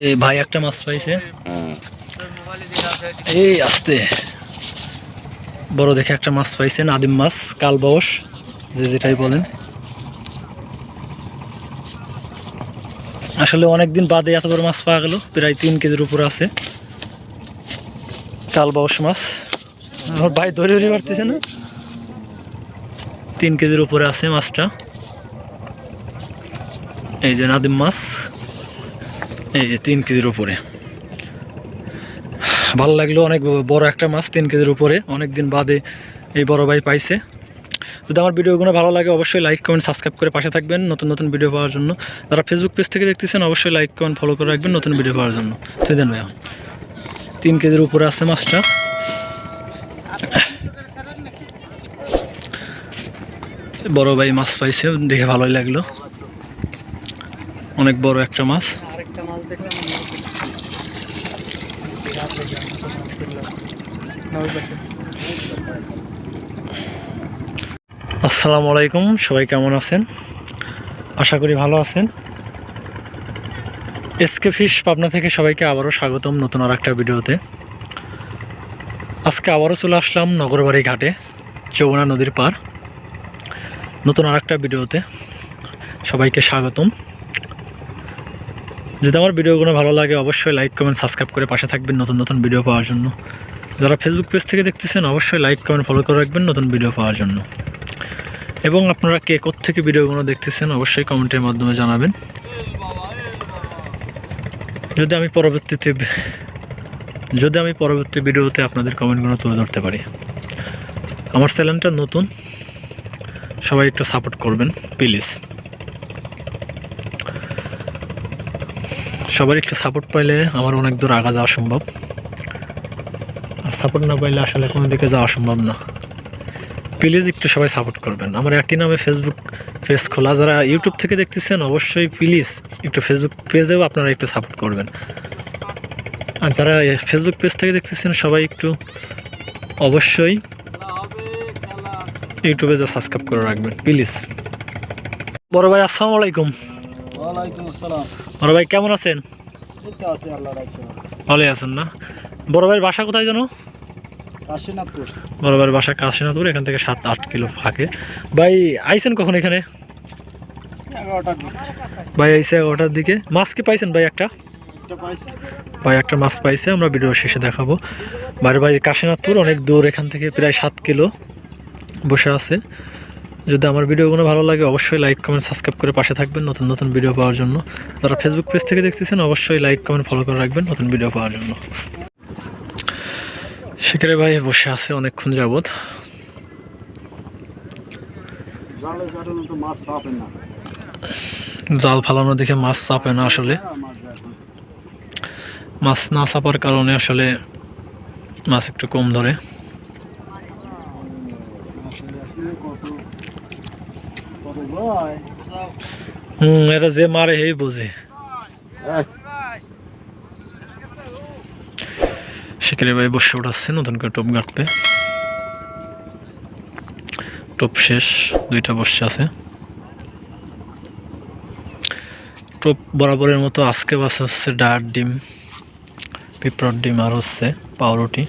এই ভাই একটা মাছ পাইছে। এই আস্তে। বড় দেখে একটা মাছ পাইছে নাদিম মাছ, কাল কালবাউস যে যেটাই বলেন। আসলে অনেকদিন বাদে এত বড় মাছ পাওয়া গেল, প্রায় তিন কেজির উপরে আছে। কালবাউস মাছ। আমার ভাই ধরে ধরে পারতেছে না? তিন কেজির উপরে আছে মাছটা। এই যে নাদিম মাছ। এই যে তিন কেজির উপরে। ভালো লাগল, অনেক বড় একটা মাছ তিন কেজির উপরে। অনেক দিন বাদে এই বড় ভাই পাইছে। যদি আমার ভিডিওগুলো ভালো লাগে, অবশ্যই লাইক, কমেন্ট, সাবস্ক্রাইব করে পাশে থাকবেন নতুন নতুন ভিডিও পাওয়ার জন্য। যারা ফেসবুক পেজ থেকে দেখতেছেন, অবশ্যই লাইক, কমেন্ট ফলো করে রাখবেন নতুন ভিডিও পাওয়ার জন্য। দেন ভাই, তিন কেজির উপরে আছে মাছটা। বড় ভাই মাছ পাইছে, দেখে ভালোই লাগল। অনেক বড় একটা মাছ। আসসালামু আলাইকুম, সবাই কেমন আছেন? আশা করি ভালো আছেন। এসকে ফিশ পাবনা থেকে সবাইকে আবারও স্বাগতম নতুন আর একটা ভিডিওতে। আজকে আবারও চলে আসলাম নগরবাড়ি ঘাটে, যমুনা নদীর পার নতুন আর একটা ভিডিওতে সবাইকে স্বাগতম। যদি আমার ভিডিওগুলো ভালো লাগে, অবশ্যই লাইক কমেন্ট সাবস্ক্রাইব করে পাশে থাকবেন নতুন নতুন ভিডিও পাওয়ার জন্য। যারা ফেসবুক পেজ থেকে দেখতেছেন, অবশ্যই লাইক কমেন্ট ফলো করে রাখবেন নতুন ভিডিও পাওয়ার জন্য। এবং আপনারা কে থেকে ভিডিওগুলো দেখতেছেন, অবশ্যই কমেন্টের মাধ্যমে জানাবেন। যদি আমি পরবর্তীতে, যদি আমি পরবর্তী ভিডিওতে আপনাদের কমেন্টগুলো তুলে ধরতে পারি। আমার চ্যানেলটা নতুন, সবাই একটু সাপোর্ট করবেন প্লিজ সবার একটু সাপোর্ট পাইলে আমার অনেক দূর আগা যাওয়া সম্ভব। আর সাপোর্ট না পাইলে আসলে কোনো দিকে যাওয়া সম্ভব না। প্লিজ একটু সবাই সাপোর্ট করবেন। আমার একই নামে ফেসবুক পেজ খোলা। যারা ইউটিউব থেকে দেখতেছেন, অবশ্যই প্লিজ একটু ফেসবুক পেজেও আপনারা একটু সাপোর্ট করবেন। আর যারা ফেসবুক পেজ থেকে দেখতেছেন, সবাই একটু অবশ্যই ইউটিউবে যা সাবস্ক্রাইব করে রাখবেন। প্লিজ বড় ভাই, আসসালামু আলাইকুম। ওয়ালাইকুম আসসালাম। বড় ভাই কেমন আছেন? আল্লাহ ভালোই আছেন না? বড় ভাইয়ের বাসা কোথায় জানো কাশীনাথপুর। বড় ভাইয়ের বাসা কাশীনাথপুর এখান থেকে সাত আট কিলো ফাঁকে। ভাই আইছেন কখন এখানে? ভাই আইসে এগারোটার দিকে। মাছ কি পাইছেন ভাই একটা? ভাই একটা মাছ পাইছে আমরা ভিডিও শেষে দেখাবো। বাইরে ভাই কাশীনাথপুর অনেক দূর এখান থেকে প্রায় সাত কিলো বসে আছে। যদি আমার ভিডিওগুলো ভালো লাগে, অবশ্যই লাইক কমেন্ট সাবস্ক্রাইব করে পাশে থাকবেন নতুন নতুন ভিডিও পাওয়ার জন্য। যারা ফেসবুক পেজ থেকে দেখতেছেন, অবশ্যই লাইক কমেন্ট ফলো করে রাখবেন নতুন ভিডিও পাওয়ার জন্য। সেখানে ভাই বসে আছে অনেকক্ষণ যাবত জালে ফালানো দেখে মাছ চাপে না আসলে। মাছ না চাপার কারণে আসলে মাছ একটু কম ধরে আসলে আসলে কত কত যায় হুম, এটা যে মারে হেই বোঝে। সেখানে ভাই বসে উঠাচ্ছে, নতুন করে টোপ গাঁটবে। টোপ শেষ, দুইটা বসে আছে। টোপ বরাবরের মতো আজকে বাসে হচ্ছে ডায়ার ডিম, পিঁপড়ার ডিম আর হচ্ছে পাউরুটি।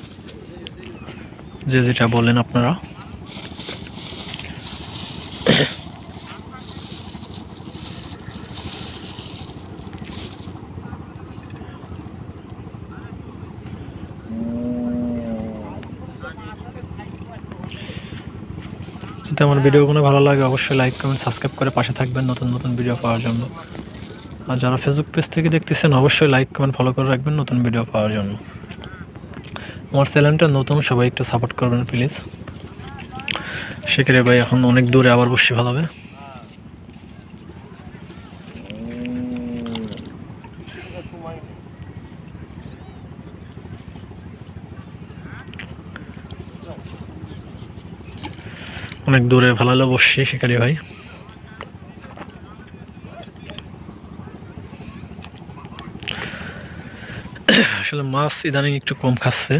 যে যেটা বলেন আপনারা। যদি আমার ভিডিওগুলো ভালো লাগে, অবশ্যই লাইক কমেন্ট সাবস্ক্রাইব করে পাশে থাকবেন নতুন নতুন ভিডিও পাওয়ার জন্য। আর যারা ফেসবুক পেজ থেকে দেখতেছেন, অবশ্যই লাইক কমেন্ট ফলো করে রাখবেন নতুন ভিডিও পাওয়ার জন্য। আমার চ্যানেলটা নতুন, সবাই একটু সাপোর্ট করবেন প্লিজ সেক্ষেত্রে ভাই এখন অনেক দূরে, আবার বসে ভালো হবে অনেক দূরে ভালো হলো বসছি শিকারি ভাই। আসলে মাছ ইদানিং একটু কম খাচ্ছে।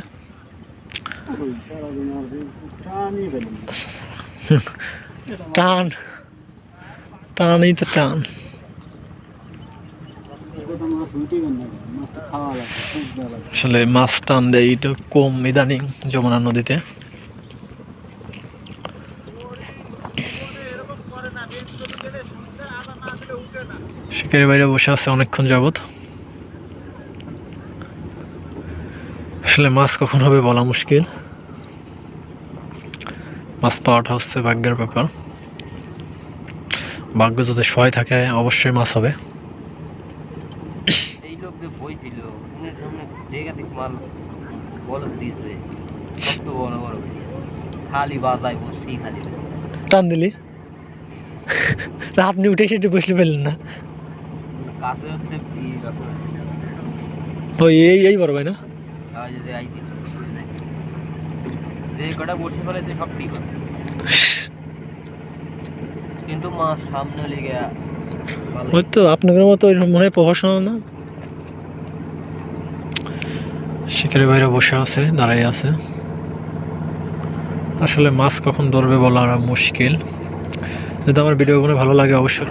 টান। টানই তো টান। আসলে মাছ টান দেয় এটা কম ইদানিং যমুনা নদীতে। শিকারি বাইরে বসে আছে অনেকক্ষণ যাবত আসলে মাছ কখন হবে বলা মুশকিল। মাছ পাওয়াটা হচ্ছে ভাগ্যের ব্যাপার। ভাগ্য যদি সহায় থাকে অবশ্যই মাছ হবে। টান দিলি? আপনি উঠে সেটা বসলে পেলেন না। কাছে হচ্ছে কি এই এই বড় ভাই না? আওয়াজ যে কটা বসে ফেলেছে সব ঠিক কিন্তু মাছ সামনে লেগে ওই তো আপনাদের মতো মনে হয় প্রফেশনাল না? শিকারি ভাইরা বসে আছে দাঁড়াই আছে। আসলে মাছ কখন ধরবে বলা মুশকিল। যদি আমার ভিডিওগুলো ভালো লাগে অবশ্যই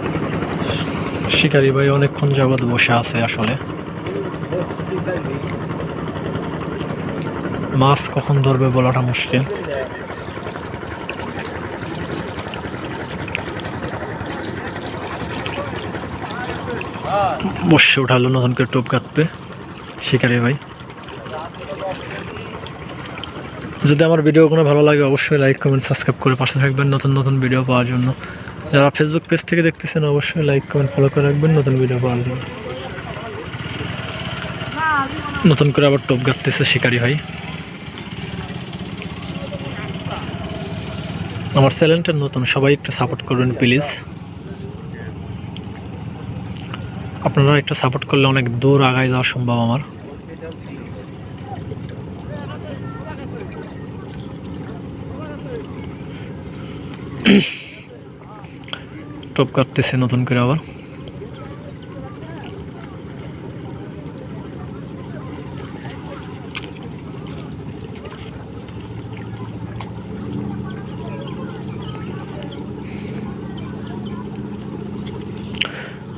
শিকারি ভাই অনেকক্ষণ যাবৎ বসে আছে আসলে। মাছ কখন ধরবে বলাটা মুশকিল। বসে উঠালো নতুন করে টোপ কাটবে শিকারি ভাই। যদি আমার ভিডিও কোনো ভালো লাগে, অবশ্যই লাইক কমেন্ট সাবস্ক্রাইব করে পাশে থাকবেন নতুন নতুন ভিডিও পাওয়ার জন্য। যারা ফেসবুক পেজ থেকে দেখতেছেন, অবশ্যই লাইক কমেন্ট ফলো করে রাখবেন। নতুন ভিডিও পাওয়ার জন্য। নতুন করে আবার টোপ গাঁততেছে শিকারি ভাই। আমার চ্যানেলটা নতুন, সবাই একটু সাপোর্ট করবেন প্লিজ আপনারা একটু সাপোর্ট করলে অনেক দূর আগায় যাওয়া সম্ভব আমার। টপ কাটতেছে নতুন করে আবার।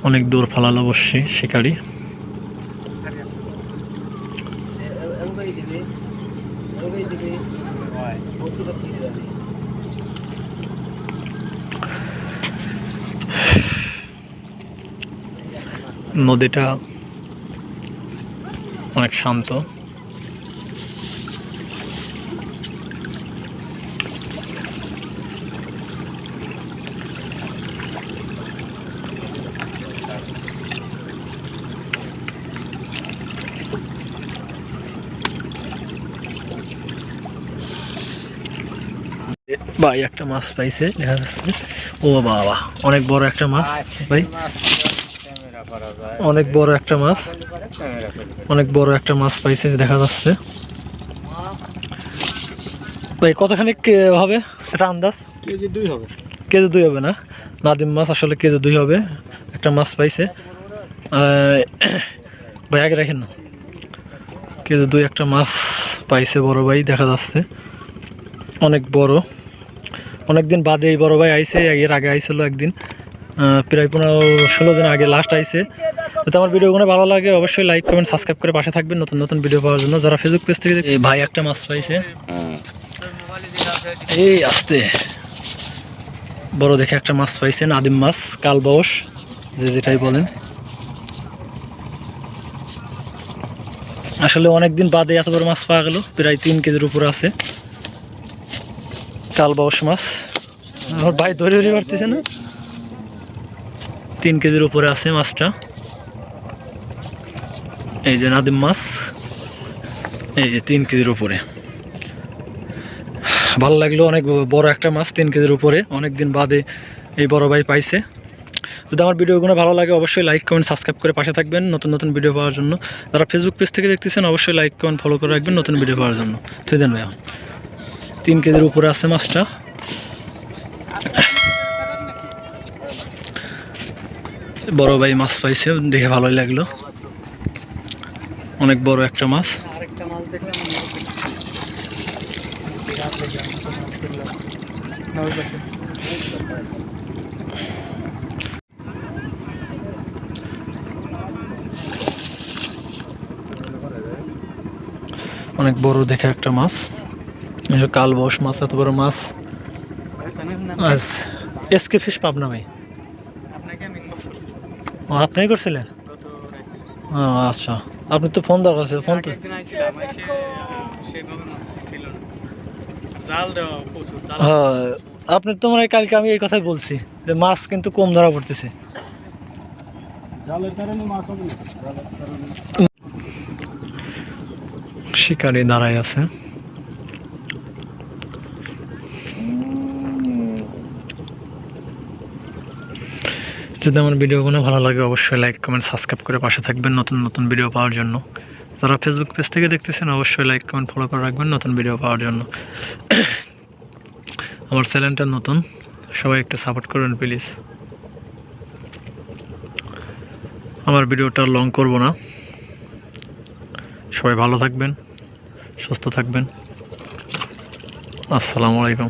অনেক দূর ফালালো অবশ্যই শিকারি নদীটা অনেক শান্ত। ভাই একটা মাছ পাইছে দেখা যাচ্ছে। ও বাবা অনেক বড় একটা মাছ ভাই। অনেক বড় একটা মাছ। অনেক বড় একটা মাছ পাইছে দেখা যাচ্ছে। ভাই কতখানি হবে? এটা আন্দাজ? কেজি দুই হবে। কেজি দুই হবে না? নাদিম মাছ আসলে কেজি দুই হবে। একটা মাছ পাইছে। ভাই আগে রাখেন না। কেজি দুই একটা মাছ পাইছে বড় ভাই দেখা যাচ্ছে। অনেক বড়। অনেক দিন বাদে এই বড় ভাই আইছে এর আগে আইছিল একদিন। প্রায় পনেরো ষোলো দিন আগে লাস্ট আইছে। যদি আমার ভিডিওগুলো ভালো লাগে, অবশ্যই লাইক কমেন্ট সাবস্ক্রাইব করে পাশে থাকবেন নতুন নতুন ভিডিও পাওয়ার জন্য। যারা ফেসবুক পেজ থেকে ভাই একটা মাছ পাইছে। এই আসতে। বড় দেখে একটা মাছ পাইছেন আদিম মাছ কালবাউস যে যেটাই বলেন। আসলে অনেক দিন বাদে এত বড় মাছ পাওয়া গেল, প্রায় তিন কেজির উপরে আছে। কালবাউস মাছ। আমার ভাই ধরে ধরে পারতেছে না? তিন কেজির উপরে আছে মাছটা। এই যে নাদিম মাছ, এই যে তিন কেজির উপরে। ভালো লাগল অনেক বড় একটা মাছ তিন কেজির উপরে অনেক দিন বাদে এই বড় ভাই পাইছে। যদি আমার ভিডিওগুলো ভালো লাগে, অবশ্যই লাইক, কমেন্ট, সাবস্ক্রাইব করে পাশে থাকবেন নতুন নতুন ভিডিও পাওয়ার জন্য। যারা ফেসবুক পেজ থেকে দেখতেছেন, অবশ্যই লাইক, কমেন্ট ফলো করে রাখবেন নতুন ভিডিও পাওয়ার জন্য। তুই দেন ভাই। তিন কেজির উপরে আছে মাছটা। বড় ভাই মাছ পাইছে, দেখে ভালোই লাগল। অনেক বড় একটা মাছ। অনেক বড় দেখে একটা মাছ। কালবশ মাছ, এত বড় মাছ। এসকে ফিশ পাবনা ভাই। ও, আপনিই করছিলেন? ও, আচ্ছা। আপনি তো ফোন দরকার আছে ফোন তো ছিল হ্যাঁ আপনি তো মনে হয় কালকে আমি এই কথাই বলছি যে মাছ কিন্তু কম ধরা পড়তেছে। শিকারি দাঁড়াই আছে। যদি আমার ভিডিওগুলো ভালো লাগে, অবশ্যই লাইক কমেন্ট সাবস্ক্রাইব করে পাশে থাকবেন নতুন নতুন ভিডিও পাওয়ার জন্য। যারা ফেসবুক পেজ থেকে দেখতেছেন, অবশ্যই লাইক কমেন্ট ফলো করে রাখবেন নতুন ভিডিও পাওয়ার জন্য। আমার চ্যানেলটা নতুন, সবাই একটু সাপোর্ট করবেন প্লিজ আমার ভিডিওটা লং করব না। সবাই ভালো থাকবেন, সুস্থ থাকবেন। আসসালামু আলাইকুম।